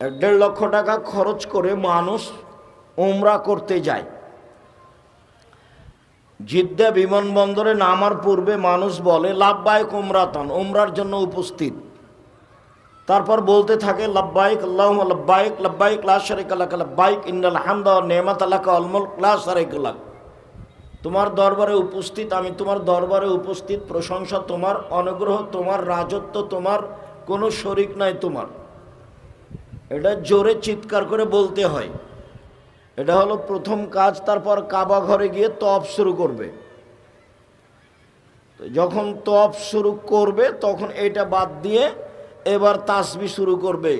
এক দেড় লক্ষ টাকা খরচ করে মানুষ ওমরা করতে যায়। জিদ্দা বিমানবন্দরে নামার পূর্বে মানুষ বলে লাভবায়ক ওমরাতন ওমরার জন্য উপস্থিত। তারপর বলতে থাকে, লাব্বাইক আল্লাহ লাব্বাইক লাব্বাইক, লা শারিক লাক, লাব্বাইক, ইন্নাল হামদা নি'মাত ওয়াল মুলক, লা শারিক তোমার দরবারে উপস্থিত, আমি তোমার দরবারে উপস্থিত, প্রশংসা তোমার, অনুগ্রহ তোমার, রাজত্ব তোমার, কোনো শরিক নাই তোমার। এটা জোরে চিৎকার করে বলতে হয়। এটা হলো প্রথম কাজ, তারপর কাবা ঘরে গিয়ে তপ শুরু করবে। যখন তপ শুরু করবে, তখন এটা বাদ দিয়ে এবার তাসবি শুরু করবে।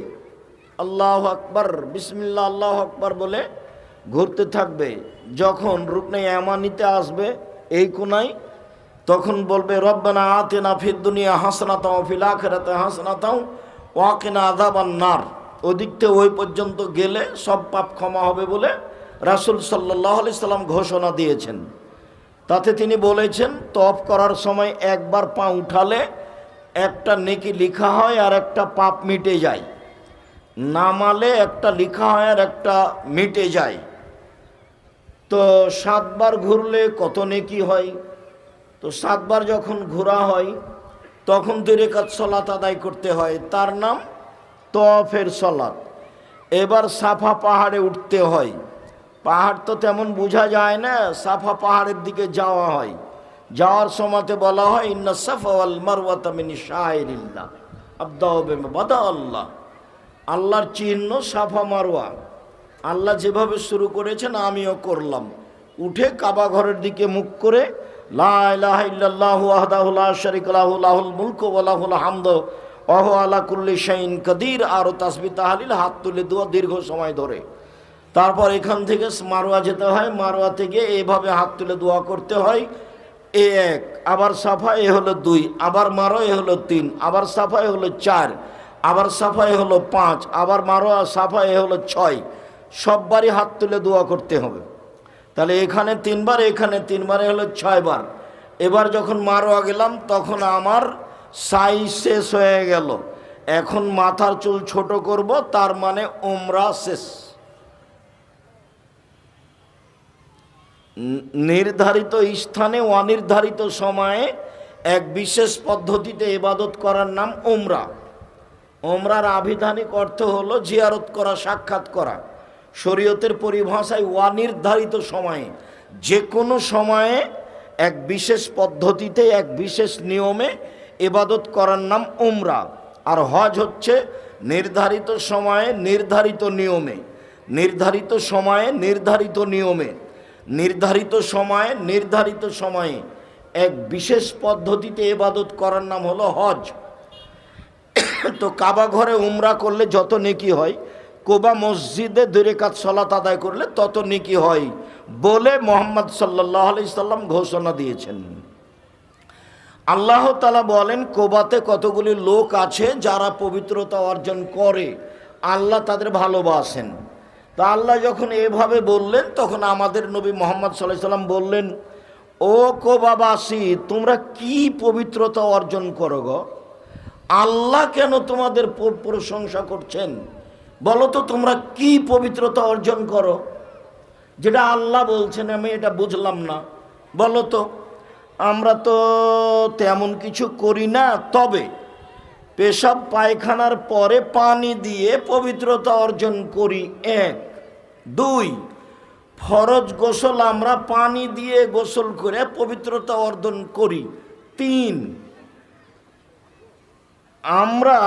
আল্লাহ আকবার বিসমিল্লা আল্লাহ আকবার বলে ঘুরতে থাকবে। যখন রুকনে এমানিতে আসবে এই কোনায়, তখন বলবে, রব্বানা আতে না ফির দুনিয়া হাসনাতাও ফিল আখেরাতে হাসনাতাও ওয়াকিনা আদাবান নার। ওদিকতে ওই পর্যন্ত গেলে সব পাপ ক্ষমা হবে বলে রাসুল সাল্লাহ আলি সাল্লাম ঘোষণা দিয়েছেন। তাতে তিনি বলেছেন তপ করার সময় একবার পা উঠালে একটা নেকি লিখা হয় আর একটা পাপ মিটে যায়। নামালে একটা লিখা হয় আর একটা মিটে যায়। তো সাতবার ঘুরলে কত নেকি হয়? তো সাতবার যখন ঘোরা হয়, তখন দুই রেখাত সলাত আদায় করতে হয়। তার নাম তফের সলাত এবার সাফা পাহাড়ে উঠতে হয়। পাহাড় তো তেমন বোঝা যায় না, সাফা পাহাড়ের দিকে যাওয়া হয়। যাওয়ার সময়তে বলা হয়, ইন্না সাফা ওয়াল মারওয়াতা মিন শাইরিল্লাহ। আব্দাউ বিমাবাদা আল্লাহ। আল্লাহর চিহ্ন সাফা মারওয়া। আল্লাহ যেভাবে শুরু করেছেন, আমিও করলাম। উঠে কাবা ঘরের দিকে মুখ করে, লা ইলাহা ইল্লাল্লাহু ওয়াহদাহু লা শারীকা লাহু, লাহুল মুলকু ওয়া লাহুল হামদু। হুয়া আলা কুল্লি শাইইন কাদির, আর তাসবিহ তাহলিল, হাত তুলে দেওয়া দীর্ঘ সময় ধরে। তারপর এখান থেকে মারোয়া যেতে হয় মারোয়া থেকে এভাবে হাত তুলে দোয়া করতে হয়। এ এক, আবার সাফা, এ হলো দুই, আবার মারো এ হলো তিন, আবার সাফা, এ হলো চার, আবার সাফা, এ হলো পাঁচ, আবার মারো সাফা, এ হলো ছয়। সববারই হাত তুলে দোয়া করতে হবে। তাহলে এখানে তিনবার, এখানে তিনবারে হলো ছয়বার। এবার যখন মারোয়া গেলাম, তখন আমার সাইজ শেষ হয়ে গেল। এখন মাথার চুল ছোট করব, তার মানে ওমরা শেষ। নির্ধারিত স্থানে, অনির্ধারিত সময়ে এক বিশেষ পদ্ধতিতে ইবাদত করার নাম ওমরা ওমরার আবিধানিক অর্থ হলো জিয়ারত করা, সাক্ষাৎ করা। শরীয়তের পরিভাষায় অনির্ধারিত সময়ে, যে কোনো সময়ে এক বিশেষ পদ্ধতিতে, এক বিশেষ নিয়মে ইবাদত করার নাম উমরা। আর হজ হচ্ছে নির্ধারিত সময়ে নির্ধারিত নিয়মে। নির্ধারিত সময়ে নির্ধারিত নিয়মে। নির্ধারিত সময়ে নির্ধারিত সময়ে। এক বিশেষ পদ্ধতিতে এবাদত করার নাম হলো হজ। তো কাবা ঘরে উমরা করলে যত নেকি হয়, কোবা মসজিদে দুই কাজ সলাত আদায় করলে তত নেকি হয় বলে মোহাম্মদ সাল্লাহ আলি সাল্লাম ঘোষণা দিয়েছেন। আল্লাহ তালা বলেন, কোবাতে কতগুলি লোক আছে যারা পবিত্রতা অর্জন করে? আল্লাহ তাদের ভালোবাসেন। তা আল্লাহ যখন এভাবে বললেন, তখন আমাদের নবী মোহাম্মদ সাল্লাহ সাল্লাম বললেন, ও কোবাবাসী, তোমরা কি পবিত্রতা অর্জন করো গো? আল্লাহ কেন তোমাদের প্রশংসা করছেন? বলো তো তোমরা কি পবিত্রতা অর্জন করো? যেটা আল্লাহ বলছেন, আমি এটা বুঝলাম না। বলো তো। আমরা তো তেমন কিছু করি না, তবে পেশাব পায়খানার পরে পানি দিয়ে পবিত্রতা অর্জন করি, এক। দুই, ফরজ গোসল আমরা পানি দিয়ে গোসল করে পবিত্রতা অর্জন করি, তিন। আমরা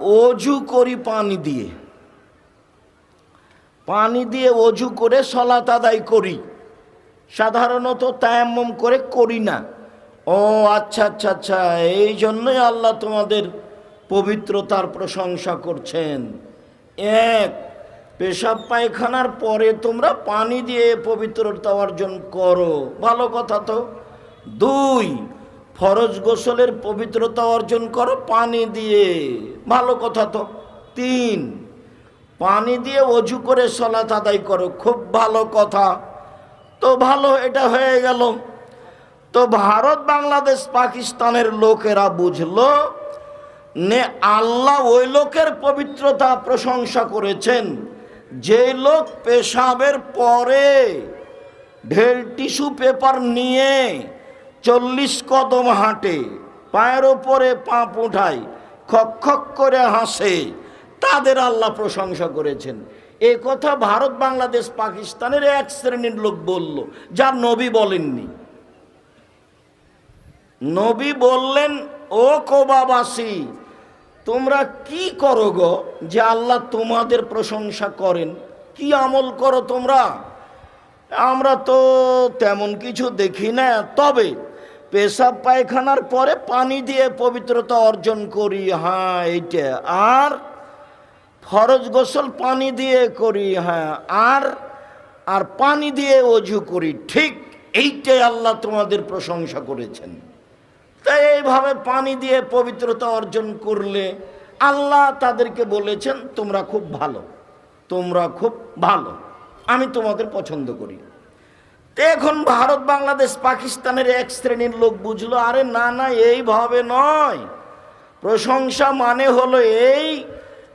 অজু করি পানি দিয়ে। পানি দিয়ে অজু করে সলাত আদায় করি। সাধারণত তায়াম্মম করে করি না। ও আচ্ছা আচ্ছা আচ্ছা এই জন্যই আল্লাহ তোমাদের পবিত্রতার প্রশংসা করছেন। এক, পেশাব পায়খানার পরে তোমরা পানি দিয়ে পবিত্রতা অর্জন করো। ভালো কথা তো। দুই, ফরজ গোসলের পবিত্রতা অর্জন করো পানি দিয়ে। ভালো কথা তো। তিন, পানি দিয়ে অজু করে সলাত আদায় করো। খুব ভালো কথা। তো ভালো, এটা হয়ে গেল। তো ভারত, বাংলাদেশ, পাকিস্তানের লোকেরা বুঝলো, নে আল্লাহ ওই লোকের পবিত্রতা প্রশংসা করেছেন যে লোক পেশাবের পরে ঢেল টিস্যু পেপার নিয়ে চল্লিশ কদম হাঁটে, পায়ের ওপরে পাপ উঠায়, খক খক করে হাসে তাদের আল্লাহ প্রশংসা করেছেন। এ কথা ভারত, বাংলাদেশ, পাকিস্তানের এক শ্রেণির লোক বলল, যার নবী বলেননি। নবী বললেন, ও কোবাবাসী, তোমরা কি করো গো যে আল্লাহ তোমাদের প্রশংসা করেন? কি আমল করো তোমরা? আমরা তো তেমন কিছু দেখি না। তবে পেশাব পায়খানার পরে পানি দিয়ে পবিত্রতা অর্জন করি। হ্যাঁ এইটা। আর ফরজ গোসল পানি দিয়ে করি হ্যাঁ আর আর পানি দিয়ে অজু করি, ঠিক এইটাই আল্লাহ তোমাদের প্রশংসা করেছেন। তাই এইভাবে পানি দিয়ে পবিত্রতা অর্জন করলে আল্লাহ তাদেরকে বলেছেন, তোমরা খুব ভালো, তোমরা খুব ভালো, আমি তোমাদের পছন্দ করি। এখন ভারত, বাংলাদেশ, পাকিস্তানের এক শ্রেণির লোক বুঝলো, আরে না না, এইভাবে নয়। প্রশংসা মানে হলো এই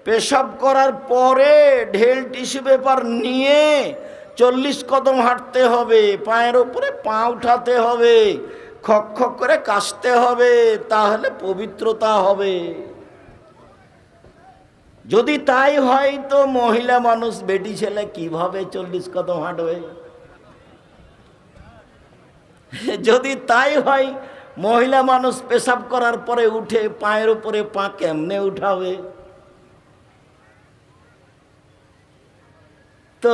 পেশাব করার পরে ঢেল টিস্যু পেপার নিয়ে চল্লিশ কদম হাঁটতে হবে, পায়ের ওপরে পা উঠাতে হবে, খক খক করে কাশতে হবে, তাহলে পবিত্রতা হবে। যদি তাই হয় তো মহিলা মানুষ বেটি ছেলে কীভাবে চল্লিশ কদম হাঁটবে? যদি তাই হয়, মহিলা মানুষ পেশাব করার পরে উঠে পায়ের উপরে পা কেমনে উঠাবে? তো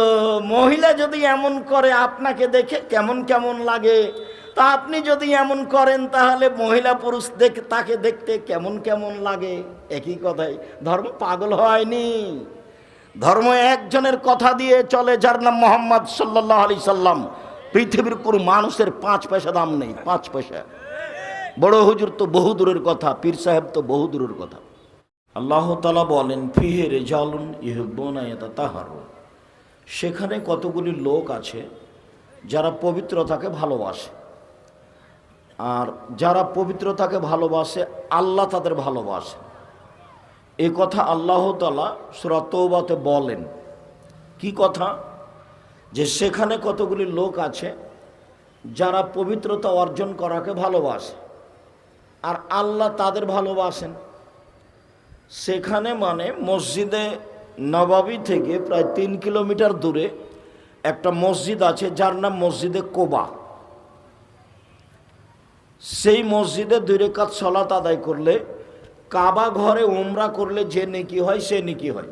মহিলা যদি এমন করে আপনাকে দেখে কেমন কেমন লাগে, তা আপনি যদি এমন করেন তাহলে মহিলা পুরুষ দেখ, তাকে দেখতে কেমন কেমন লাগে? একই কথাই। ধর্ম পাগল হয়নি। ধর্ম একজনের কথা দিয়ে চলে, যার নাম মোহাম্মদ সাল্লাহ আলি সাল্লাম। পৃথিবীর কোনো মানুষের পাঁচ পয়সা দাম নেই, পাঁচ পয়সা। বড় হুজুর তো বহু দূরের কথা, পীর সাহেব তো বহু দূরের কথা। আল্লাহ তালা বলেন, ফিহে রেজালুন ইহবোনা তাহার সেখানে কতগুলি লোক আছে যারা পবিত্রতাকে ভালোবাসে। আর যারা পবিত্রতাকে ভালোবাসে, আল্লাহ তাদের ভালোবাসে। এ কথা আল্লাহ তালা সুরাতৌবাতে বলেন। কি কথা? যে সেখানে কতগুলি লোক আছে যারা পবিত্রতা অর্জন করাকে ভালোবাসে, আর আল্লাহ তাদের ভালোবাসেন। সেখানে মানে মসজিদে নবাবি থেকে প্রায় তিন কিলোমিটার দূরে একটা মসজিদ আছে, যার নাম মসজিদে কোবা। সেই মসজিদে দুই রেখাত সলাত আদায় করলে, কাবা ঘরে উমরা করলে যে নেকি হয়, সে নেকি হয়।